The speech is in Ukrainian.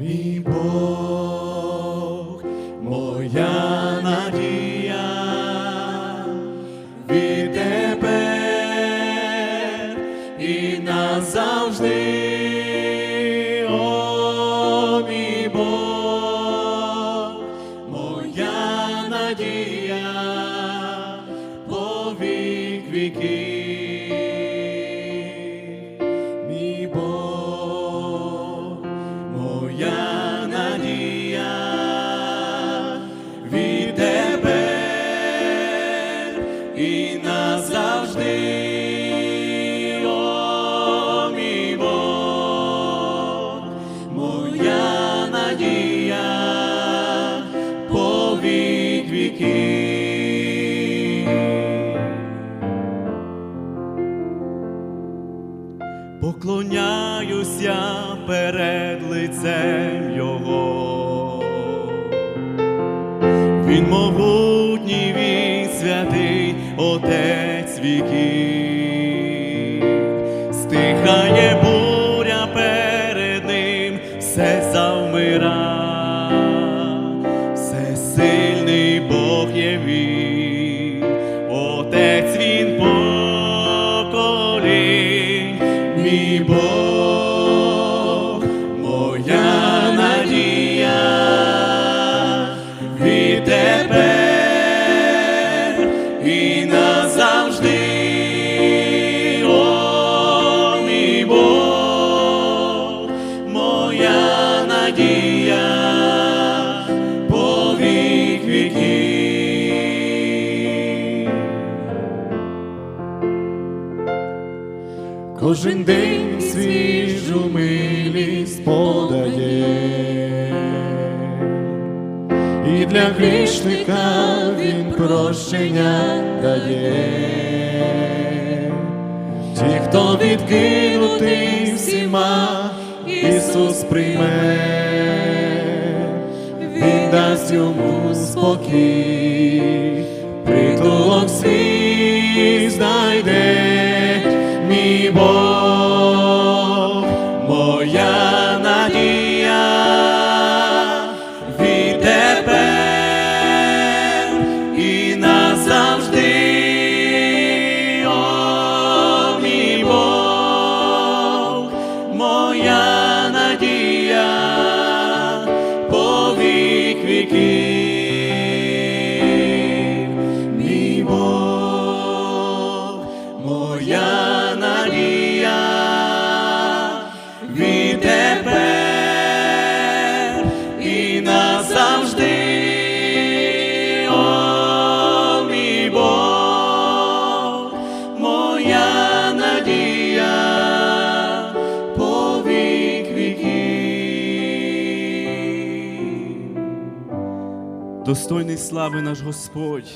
мій Бог, моя надія, відтепер і назавжди. Надія повік віки. Вік віків. Поклоняюся перед лицем Його. Він могутній, він святий, Отець віків, стихає буря перед ним, все завмира, Отець він поколінь, мій Бог, моя надія відтепер і назавжди, о мій Бог, моя надія по віків. Кожен день свіжу милість подає, і для грішника він прощення дає. Ті, хто відкинутий всіма, Ісус прийме, Він дасть йому спокій, притулок свій назавжди, о мій Бог, моя надія по вік віки. Достойний слави наш Господь,